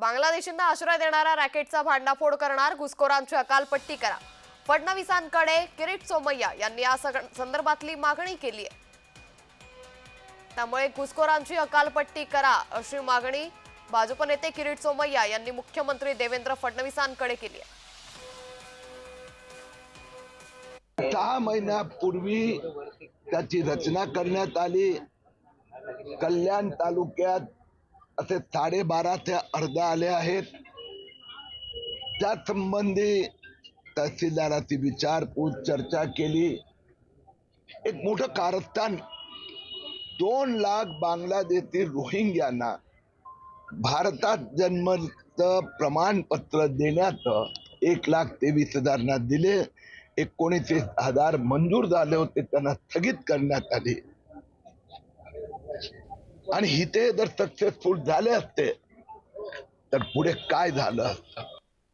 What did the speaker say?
बांगलादेशींना आश्रय देणारा रॅकेटचा भांडाफोड करणार घुसखोरांची अकालपट्टी करा. फडणवीसांकडे किरीट सोमय्या यांनी या संदर्भातली मागणी केली आहे. त्यामुळे घुसखोरांची अकालपट्टी करा अशी मागणी भाजप नेते किरीट सोमय्या यांनी मुख्यमंत्री देवेंद्र फडणवीसांकडे केली आहे. दहा महिन्यापूर्वी त्याची रचना करण्यात आली. कल्याण तालुक्यात असे साडेबारा ते अर्धा आले आहेत. त्या संबंधी तहसीलदाराची विचारपूस चर्चा केली. एक मोठं कारस्थान दोन लाख बांगलादेशी रोहिंग्यांना भारतात जन्मचं प्रमाणपत्र देण्याचं एक लाख तेवीस हजारना दिले. एकोणीस हजार मंजूर झाले होते त्यांना स्थगित करण्यात आले. आणि इथे जर सक्सेसफुल झाले असते तर पुढे काय झालं? असतं